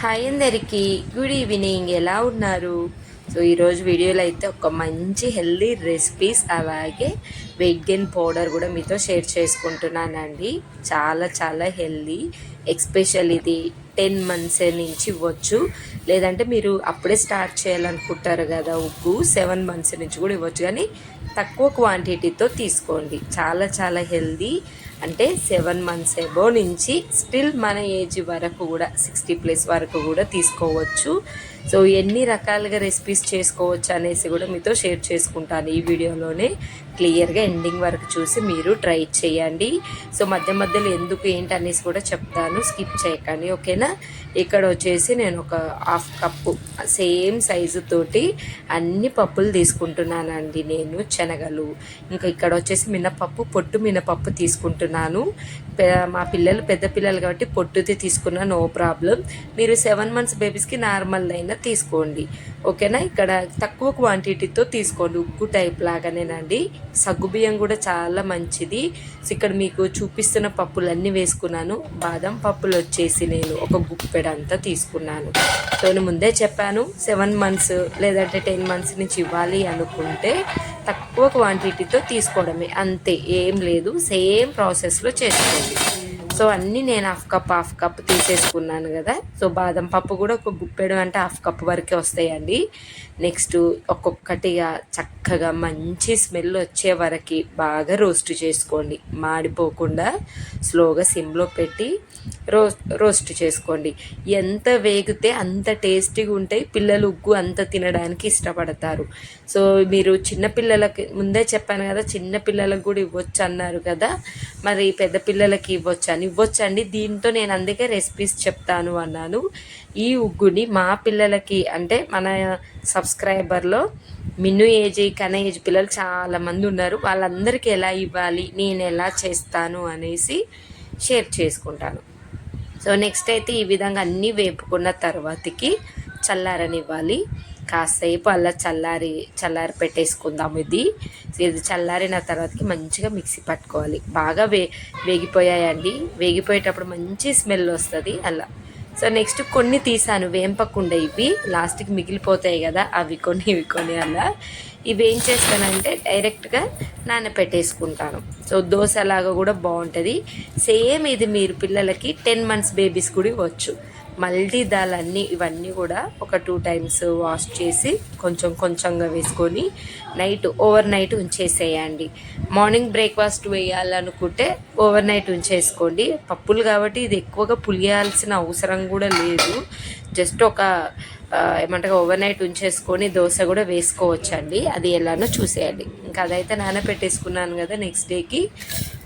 Hi అందరికీ good evening ఎలా ఉన్నారు? సో ఈరోజు వీడియోలో అయితే ఒక మంచి హెల్దీ రెసిపీస్ అలాగే వెయిట్ గెయిన్ పౌడర్ కూడా మీతో షేర్ చేసుకుంటున్నానండి. చాలా చాలా హెల్దీ ఎక్స్పెషల్ ఇది. టెన్ మంత్స్ నుంచి ఇవ్వచ్చు. లేదంటే మీరు అప్పుడే స్టార్ట్ చేయాలనుకుంటారు కదా ఉప్పు సెవెన్ మంత్స్ నుంచి కూడా ఇవ్వచ్చు. కానీ తక్కువ క్వాంటిటీతో తీసుకోండి. చాలా చాలా హెల్దీ అంటే సెవెన్ మంత్స్ ఎబో నుంచి స్టిల్ మన ఏజ్ వరకు కూడా సిక్స్టీ ప్లస్ వరకు కూడా తీసుకోవచ్చు. సో ఎన్ని రకాలుగా రెసిపీస్ చేసుకోవచ్చు అనేసి కూడా మీతో షేర్ చేసుకుంటాను ఈ వీడియోలోనే. క్లియర్గా ఎండింగ్ వరకు చూసి మీరు ట్రై చేయండి. సో మధ్య మధ్యలో ఎందుకు ఏంటి అనేసి కూడా చెప్తాను. స్కిప్ చేయకండి ఓకేనా ఇక్కడ వచ్చేసి నేను ఒక హాఫ్ కప్పు సేమ్ సైజుతోటి అన్ని పప్పులు తీసుకుంటున్నానండి నేను శనగలు. ఇంకా ఇక్కడ వచ్చేసి మినపప్పు పొట్టు మినపప్పు తీసుకుంటున్నాను. మా పిల్లలు పెద్ద పిల్లలు కాబట్టి పొట్టుది తీసుకున్నా నో ప్రాబ్లం. మీరు సెవెన్ మంత్స్ బేబీస్కి నార్మల్ అయినా తీసుకోండి. ఓకేనా? ఇక్కడ తక్కువ క్వాంటిటీతో తీసుకోండి. ఉగ్గు టైప్ లాగానేనండి. సగ్గుబియ్యం కూడా చాలా మంచిది. ఇక్కడ మీకు చూపిస్తున్న పప్పులన్నీ వేసుకున్నాను. బాదం పప్పులు వచ్చేసి నేను ఒక గుప్పెడంతా తీసుకున్నాను. సో నేను ముందే చెప్పాను సెవెన్ మంత్స్ లేదంటే టెన్ మంత్స్ నుంచి ఇవ్వాలి అనుకుంటే తక్కువ క్వాంటిటీతో తీసుకోవడమే. అంతే ఏం లేదు సేమ్ ప్రాసెస్లో చేసుకోండి. సో అన్నీ నేను హాఫ్ కప్ హాఫ్ కప్ తీసేసుకున్నాను కదా. సో బాదం పప్పు కూడా ఒక గుప్పెడు అంటే హాఫ్ కప్ వరకే వస్తాయండి. నెక్స్ట్ ఒక్కొక్కటిగా చక్కగా మంచి స్మెల్ వచ్చే వరకు బాగా రోస్ట్ చేసుకోండి. మాడిపోకుండా స్లోగా సిమ్లో పెట్టి రో రోస్ట్ చేసుకోండి. ఎంత వేగితే అంత టేస్టీగా ఉంటాయి. పిల్లలు ఉగ్గు అంత తినడానికి ఇష్టపడతారు. సో మీరు చిన్నపిల్లలకి ముందే చెప్పాను కదా చిన్న పిల్లలకు కూడా ఇవ్వచ్చు అన్నారు కదా. మరి పెద్ద పిల్లలకి ఇవ్వచ్చు? అని ఇవ్వచ్చు అండి దీంతో నేను అందుకే రెసిపీస్ చెప్తాను అన్నాను. ఈ ఉగ్గుని మా పిల్లలకి అంటే మన సబ్స్క్రైబర్లో మిన్ను ఏజ్ కన ఏజ్ పిల్లలు చాలా మంది ఉన్నారు. వాళ్ళందరికీ ఎలా ఇవ్వాలి నేను ఎలా చేస్తాను అనేసి షేర్ చేసుకుంటాను. సో నెక్స్ట్ అయితే ఈ విధంగా అన్నీ వేపుకున్న తర్వాతకి చల్లారనివ్వాలి. కాసేపు అలా చల్లారి చల్లారి పెట్టేసుకుందాం ఇది. ఇది చల్లారిన తర్వాతకి మంచిగా మిక్సీ పట్టుకోవాలి. బాగా వే వేగిపోయాయండి. వేగిపోయేటప్పుడు మంచి స్మెల్ వస్తుంది అలా. సో నెక్స్ట్ కొన్ని తీసాను వేంపకుండా ఇవి. లాస్ట్కి మిగిలిపోతాయి కదా అవి కొన్ని ఇవి కొన్ని అలా ఇవి ఏం చేస్తానంటే డైరెక్ట్గా నానపెట్టేసుకుంటాను సో దోశలాగా కూడా బాగుంటుంది. సేమ్ ఇది మీరు పిల్లలకి టెన్ మంత్స్ బేబీస్ కూడా ఇవ్వచ్చు మల్టీ దాలన్నీ ఇవన్నీ కూడా ఒక టూ టైమ్స్ వాష్ చేసి కొంచెం కొంచెంగా వేసుకొని నైట్ ఓవర్ నైట్ ఉంచేసేయండి. మార్నింగ్ బ్రేక్ఫాస్ట్ వేయాలనుకుంటే ఓవర్ నైట్ ఉంచేసుకోండి. పప్పులు కాబట్టి ఇది ఎక్కువగా పులియాల్సిన అవసరం కూడా లేదు. జస్ట్ ఒక ఏమంటారు ఓవర్ నైట్ ఉంచేసుకొని దోశ కూడా వేసుకోవచ్చండి. అది ఎలానో చూసేయండి. ఇంకా అదైతే నానబెట్టేసుకున్నాను కదా నెక్స్ట్ డేకి.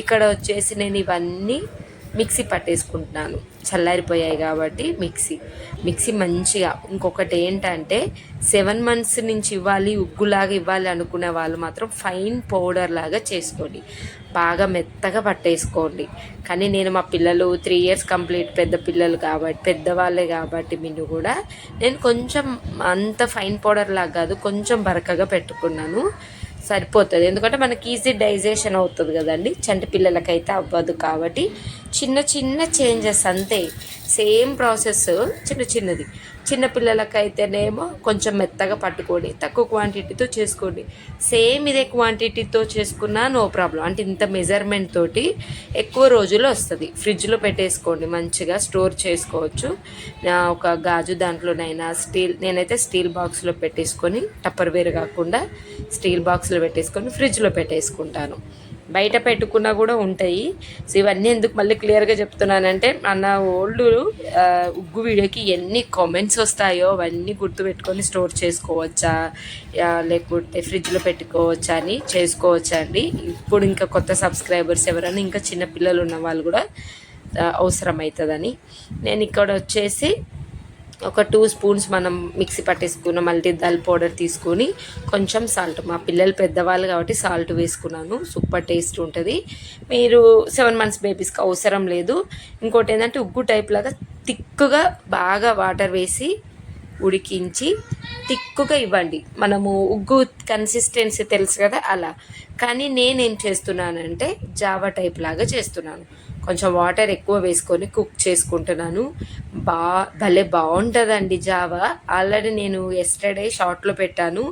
ఇక్కడ వచ్చేసి నేను ఇవన్నీ మిక్సీ పట్టేసుకుంటున్నాను. చల్లారిపోయాయి కాబట్టి మిక్సీ. మిక్సీ మంచిగా. ఇంకొకటి ఏంటంటే సెవెన్ మంత్స్ నుంచి ఇవ్వాలి ఉగ్గులాగా ఇవ్వాలి అనుకునే వాళ్ళు మాత్రం ఫైన్ పౌడర్ లాగా చేసుకోండి. బాగా మెత్తగా పట్టేసుకోండి. కానీ నేను మా పిల్లలు త్రీ ఇయర్స్ కంప్లీట్ పెద్ద పిల్లలు కాబట్టి పెద్దవాళ్ళే కాబట్టి మీరు కూడా నేను కొంచెం అంత ఫైన్ పౌడర్ లాగా కాదు కొంచెం బరకగా పెట్టుకున్నాను. సరిపోతుంది. ఎందుకంటే మనకి ఈజీ డైజెషన్ అవుతుంది కదండి. చంటి పిల్లలకైతే అవ్వదు కాబట్టి చిన్న చిన్న చేంజెస్ అంతే. సేమ్ ప్రాసెస్ చిన్న చిన్నది. చిన్న పిల్లలకైతేనేమో కొంచెం మెత్తగా పట్టుకోండి తక్కువ క్వాంటిటీతో చేసుకోండి. సేమ్ ఇదే క్వాంటిటీతో చేసుకున్నా నో ప్రాబ్లం. అంటే ఇంత మెజర్మెంట్ తోటి ఎక్కువ రోజులు వస్తుంది. ఫ్రిడ్జ్లో పెట్టేసుకోండి మంచిగా స్టోర్ చేసుకోవచ్చు. నా ఒక గాజు దాంట్లోనైనా స్టీల్ నేనైతే స్టీల్ బాక్స్లో పెట్టేసుకొని టప్పర్ వేర్ కాకుండా స్టీల్ బాక్స్లో పెట్టేసుకొని ఫ్రిడ్జ్లో పెట్టేసుకుంటాను. బయట పెట్టుకున్నా కూడా ఉంటాయి. సో ఇవన్నీ ఎందుకు మళ్ళీ క్లియర్గా చెప్తున్నానంటే మన ఓల్డ్ ఉగ్గు వీడియోకి ఎన్ని కామెంట్స్ వస్తాయో అవన్నీ గుర్తుపెట్టుకొని స్టోర్ చేసుకోవచ్చా? లేకపోతే ఫ్రిడ్జ్లో పెట్టుకోవచ్చా అని చేసుకోవచ్చా అండి. ఇప్పుడు ఇంకా కొత్త సబ్స్క్రైబర్స్ ఎవరైనా ఇంకా చిన్న పిల్లలు ఉన్న వాళ్ళు కూడా అవసరం అవసరమవుతుందని. నేను ఇక్కడ వచ్చేసి ఒక టూ స్పూన్స్ మనం మిక్సీ పట్టేసుకున్న మల్టీ దల్ పౌడర్ తీసుకొని కొంచెం సాల్ట్ మా పిల్లలు పెద్దవాళ్ళు కాబట్టి సాల్ట్ వేసుకున్నాను. సూపర్ టేస్ట్ ఉంటుంది. మీరు సెవెన్ మంత్స్ బేబీస్కి అవసరం లేదు. ఇంకోటి ఏంటంటే ఉగ్గు టైప్ లాగా తిక్కుగా బాగా వాటర్ వేసి ఉడికించి తిక్కుగా ఇవ్వండి. మనము ఉగ్గు కన్సిస్టెన్సీ తెలుసు కదా అలా. కానీ నేనేం చేస్తున్నానంటే జావా టైప్ లాగా చేస్తున్నాను. కొంచెం వాటర్ ఎక్కువ వేసుకొని కుక్ చేసుకుంటున్నాను. బా భలే బాగుంటుందండి జావా. ఆల్రెడీ నేను ఎస్టర్డే షార్ట్లో పెట్టాను.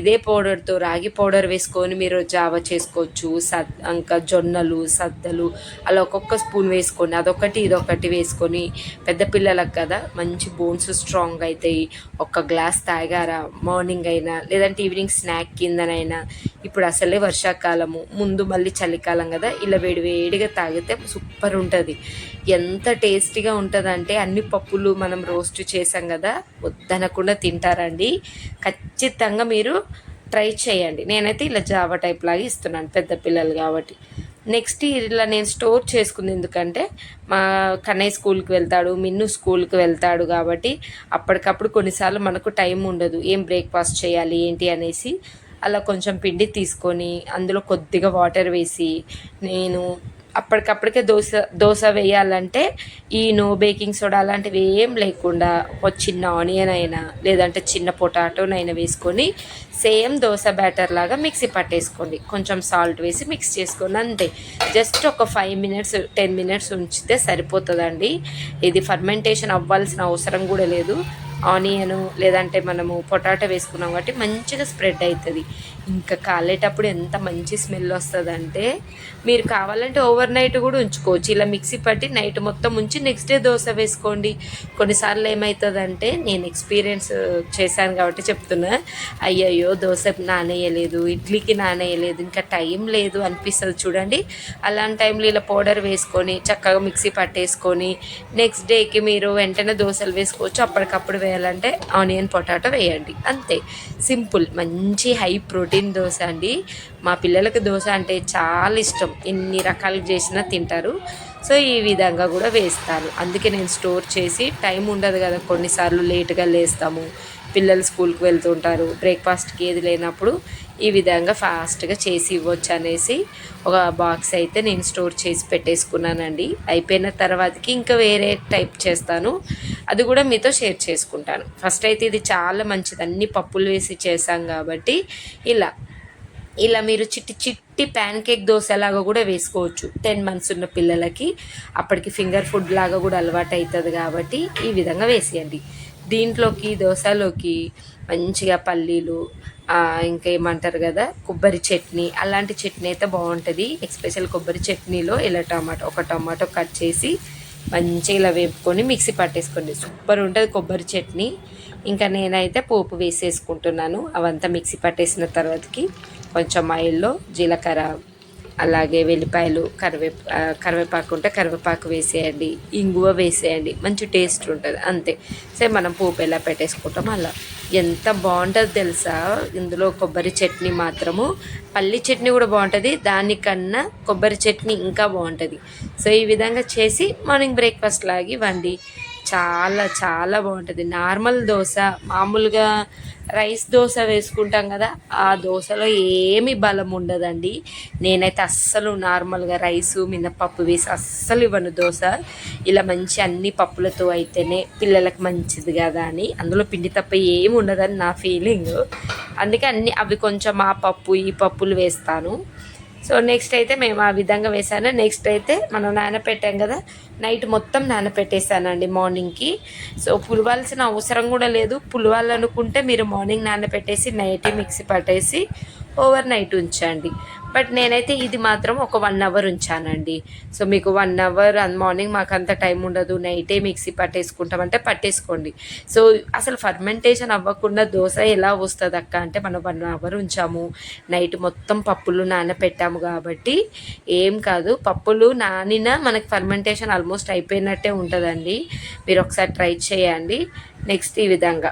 ఇదే పౌడర్తో రాగి పౌడర్ వేసుకొని మీరు జావా చేసుకోవచ్చు. సద్ ఇంకా జొన్నలు సద్దలు అలా ఒక్కొక్క స్పూన్ వేసుకొని అదొకటి ఇదొకటి వేసుకొని పెద్ద పిల్లలకు కదా మంచి బోన్స్ స్ట్రాంగ్ అవుతాయి ఒక్క గ్లాస్ తాగారా మార్నింగ్ అయినా లేదంటే ఈవినింగ్ స్నాక్ కిందనైనా ఇప్పుడు అసలే వర్షాకాలము ముందు మళ్ళీ చలికాలం కదా ఇలా వేడి వేడిగా తాగితే సూపర్ ఉంటుంది. ఎంత టేస్టీగా ఉంటుందంటే అన్ని పప్పులు మనం రోస్ట్ చేసాం కదా వద్దనకుండా తింటారండి. ఖచ్చితంగా మీరు ట్రై చేయండి. నేనైతే ఇలా జావా టైప్ లాగా ఇస్తున్నాను పెద్ద పిల్లలు కాబట్టి. నెక్స్ట్ ఇలా నేను స్టోర్ చేసుకుంది ఎందుకంటే మా కన్నయ్య స్కూల్కి వెళ్తాడు మిన్ను స్కూల్కి వెళ్తాడు కాబట్టి అప్పటికప్పుడు కొన్నిసార్లు మనకు టైం ఉండదు. ఏం బ్రేక్ఫాస్ట్ చేయాలి ఏంటి అనేసి అలా కొంచెం పిండి తీసుకొని అందులో కొద్దిగా వాటర్ వేసి నేను అప్పటికప్పటికే దోశ దోశ వేయాలంటే ఈ నో బేకింగ్ సోడా అలాంటివి ఏం లేకుండా ఒక చిన్న ఆనియన్ అయినా లేదంటే చిన్న పొటాటోనైనా వేసుకొని సేమ్ దోశ బ్యాటర్ లాగా మిక్సీ పట్టేసుకోండి. కొంచెం సాల్ట్ వేసి మిక్స్ చేసుకోండి. అంతే. జస్ట్ ఒక ఫైవ్ మినిట్స్ టెన్ మినిట్స్ ఉంచితే సరిపోతుందండి. ఇది ఫర్మెంటేషన్ అవ్వాల్సిన అవసరం కూడా లేదు. ఆనియను లేదంటే మనము పొటాటో వేసుకున్నాం కాబట్టి మంచిగా స్ప్రెడ్ అవుతుంది. ఇంకా కాలేటప్పుడు ఎంత మంచి స్మెల్ వస్తుందంటే మీరు కావాలంటే ఓవర్ నైట్ కూడా ఉంచుకోవచ్చు. ఇలా మిక్సీ పట్టి నైట్ మొత్తం ఉంచి నెక్స్ట్ డే దోశ వేసుకోండి. కొన్నిసార్లు ఏమవుతుందంటే నేను ఎక్స్పీరియన్స్ చేశాను కాబట్టి చెప్తున్నా. అయ్యయ్యో దోశ నానేయలేదు ఇడ్లీకి నానేయలేదు ఇంకా టైం లేదు అనిపిస్తుంది చూడండి. అలాంటి టైంలో ఇలా పౌడర్ వేసుకొని చక్కగా మిక్సీ పట్టేసుకొని నెక్స్ట్ డేకి మీరు వెంటనే దోశలు వేసుకోవచ్చు. అప్పటికప్పుడు వేయాలంటే ఆనియన్ పొటాటో వేయండి. అంతే. సింపుల్. మంచి హై ప్రోటీన్ దోశ అండి. మా పిల్లలకి దోశ అంటే చాలా ఇష్టం. ఎన్ని రకాలు చేసినా తింటారు. సో ఈ విధంగా కూడా వేస్తాను అందుకే నేను స్టోర్ చేసి టైం ఉండదు కదా. కొన్నిసార్లు లేటుగా లేస్తాము. పిల్లలు స్కూల్కి వెళ్తుంటారు బ్రేక్ఫాస్ట్కి ఏది లేనప్పుడు ఈ విధంగా ఫాస్ట్గా చేసి ఇవ్వచ్చు అనేసి ఒక బాక్స్ అయితే నేను స్టోర్ చేసి పెట్టేసుకున్నానండి. అయిపోయిన తర్వాతకి ఇంకా వేరే టైప్ చేస్తాను. అది కూడా మీతో షేర్ చేసుకుంటాను. ఫస్ట్ అయితే ఇది చాలా మంచిది. అన్ని పప్పులు వేసి చేసాం కాబట్టి ఇలా. ఇలా మీరు చిట్టి చిట్టి ప్యాన్ కేక్ దోశలాగా కూడా వేసుకోవచ్చు. టెన్ మంత్స్ ఉన్న పిల్లలకి. అప్పటికి ఫింగర్ ఫుడ్ లాగా కూడా అలవాటు అవుతుంది కాబట్టి ఈ విధంగా వేసేయండి. దీంట్లోకి దోశలోకి మంచిగా పల్లీలు ఇంకా ఏమంటారు కదా కొబ్బరి చట్నీ అలాంటి చట్నీ అయితే బాగుంటుంది. ఎక్స్పెషల్ కొబ్బరి చట్నీలో ఇలా టమాటో ఒక టమాటో కట్ చేసి మంచిగా ఇలా వేపుకొని మిక్సీ పట్టేసుకోండి. సూపర్ ఉంటుంది కొబ్బరి చట్నీ. ఇంకా నేనైతే పోపు వేసేసుకుంటున్నాను. అవంతా మిక్సీ పట్టేసిన తర్వాతకి కొంచెం ఆయిల్లో జీలకర్ర అలాగే వెల్లిపాయలు కరివే కరివేపాకు ఉంటే కరివేపాకు వేసేయండి ఇంగువ వేసేయండి మంచి టేస్ట్ ఉంటుంది అంతే. సరే మనం పోపు ఎలా పెట్టేసుకుంటాం అలా. ఎంత బాగుంటుంది తెలుసా? ఇందులో కొబ్బరి చట్నీ మాత్రము పల్లి చట్నీ కూడా బాగుంటుంది దానికన్నా కొబ్బరి చట్నీ ఇంకా బాగుంటుంది. సో ఈ విధంగా చేసి మార్నింగ్ బ్రేక్ఫాస్ట్ లాగి వండి చాలా చాలా బాగుంటుంది. నార్మల్ దోశ మామూలుగా రైస్ దోశ వేసుకుంటాం కదా ఆ దోశలో ఏమి బలం ఉండదండి. నేనైతే అస్సలు నార్మల్గా రైసు మినపప్పు వేసి అస్సలు ఇవ్వను దోశ. ఇలా మంచి అన్ని పప్పులతో అయితేనే పిల్లలకు మంచిది కదా అని. అందులో పిండి తప్ప ఏమి ఉండదని నా ఫీలింగ్. అందుకే అన్ని అవి కొంచెం ఆ పప్పు ఈ పప్పులు వేస్తాను. సో నెక్స్ట్ అయితే మేము ఆ విధంగా వేసాను నెక్స్ట్ అయితే మనం నానపెట్టాం కదా నైట్ మొత్తం నానపెట్టేసానండి మార్నింగ్కి. సో పులవాల్సిన అవసరం కూడా లేదు. పులవాలనుకుంటే మీరు మార్నింగ్ నానపెట్టేసి నైట్ మిక్సీ పట్టేసి ఓవర్ నైట్ ఉంచండి. బట్ నేనైతే ఇది మాత్రం ఒక వన్ అవర్ ఉంచానండి. సో మీకు వన్ అవర్ మార్నింగ్ మాకు అంత టైం ఉండదు. నైటే మిక్సీ పట్టేసుకుంటామంటే పట్టేసుకోండి. సో అసలు ఫర్మెంటేషన్ అవ్వకుండా దోశ ఎలా వస్తుంది అక్క? అంటే మనం వన్ అవర్ ఉంచాము. నైట్ మొత్తం పప్పులు నానపెట్టాము కాబట్టి ఏం కాదు. పప్పులు నానిన మనకి ఫర్మెంటేషన్ ఆల్మోస్ట్ అయిపోయినట్టే ఉంటుందండి. మీరు ఒకసారి ట్రై చేయండి. నెక్స్ట్ ఈ విధంగా.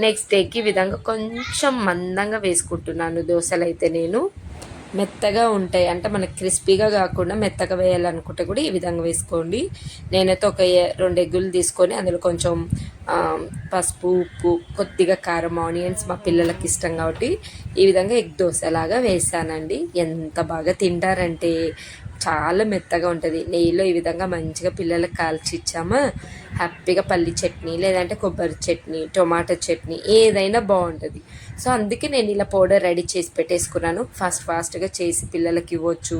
నెక్స్ట్ డేకి ఈ విధంగా కొంచెం మందంగా వేసుకుంటున్నాను దోశలు అయితే నేను. మెత్తగా ఉంటాయి. అంటే మనకి క్రిస్పీగా కాకుండా మెత్తగా వేయాలనుకుంటే కూడా ఈ విధంగా వేసుకోండి. నేనైతే ఒక రెండు ఎగ్గులు తీసుకొని అందులో కొంచెం పసుపు ఉప్పు కొద్దిగా కారం ఆనియన్స్ మా పిల్లలకి ఇష్టం కాబట్టి ఈ విధంగా ఎగ్ దోశ లాగా వేసానండి. ఎంత బాగా తింటారంటే చాలా మెత్తగా ఉంటుంది. నెయ్యిలో ఈ విధంగా మంచిగా పిల్లలకు కాల్చి ఇచ్చామా హ్యాపీగా పల్లి చట్నీ లేదంటే కొబ్బరి చట్నీ టొమాటో చట్నీ ఏదైనా బాగుంటుంది. సో అందుకే నేను ఇలా పౌడర్ రెడీ చేసి పెట్టేసుకున్నాను. ఫాస్ట్ ఫాస్ట్గా చేసి పిల్లలకి ఇవ్వచ్చు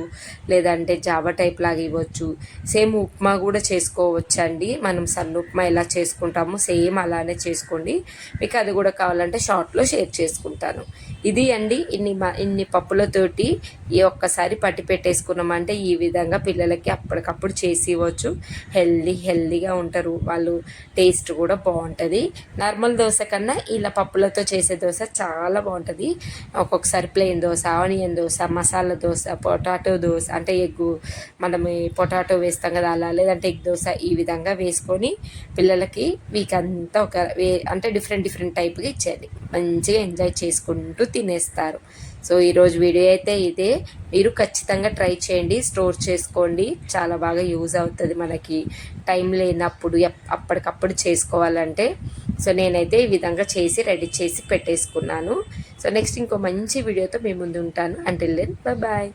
లేదంటే జావా టైప్ లాగా ఇవ్వచ్చు. సేమ్ ఉప్మా కూడా చేసుకోవచ్చు అండి మనం సన్న ఉప్మా ఎలా చేసుకుంటామో సేమ్ అలానే చేసుకోండి. మీకు అది కూడా కావాలంటే షార్ట్లో షేర్ చేసుకుంటాను. ఇది అండి ఇన్ని మ ఇన్ని పప్పులతోటి ఈ ఒక్కసారి పట్టి పెట్టేసుకున్నామంటే ఈ విధంగా పిల్లలకి అప్పటికప్పుడు చేసి ఇవ్వచ్చు. హెల్దీ హెల్దీగా ఉంటారు. వాళ్ళు టేస్ట్ కూడా బాగుంటుంది. నార్మల్ దోశ కన్నా ఇలా పప్పులతో చేసే దోశ చాలా చాలా బాగుంటుంది. ఒక్కొక్కసారి plain dosa onion dosa masala dosa potato dosa అంటే ఎగ్గు మనం పొటాటో వేస్తాం కదా అలా లేదంటే ఎగ్ దోశ ఈ విధంగా వేసుకొని పిల్లలకి వీక్ అంతా ఒక వే అంటే డిఫరెంట్ డిఫరెంట్ టైప్గా ఇచ్చేయాలి మంచిగా ఎంజాయ్ చేసుకుంటూ తినేస్తారు. సో ఈరోజు వీడియో అయితే ఇదే. మీరు ఖచ్చితంగా ట్రై చేయండి స్టోర్ చేసుకోండి. చాలా బాగా యూజ్ అవుతుంది మనకి. టైం లేనప్పుడు అప్పటికప్పుడు చేసుకోవాలంటే సో నేనైతే ఈ విధంగా చేసి రెడీ చేసి పెట్టేసుకున్నాను. సో నెక్స్ట్ ఇంకో మంచి వీడియోతో మీ ముందు ఉంటాను. Until then bye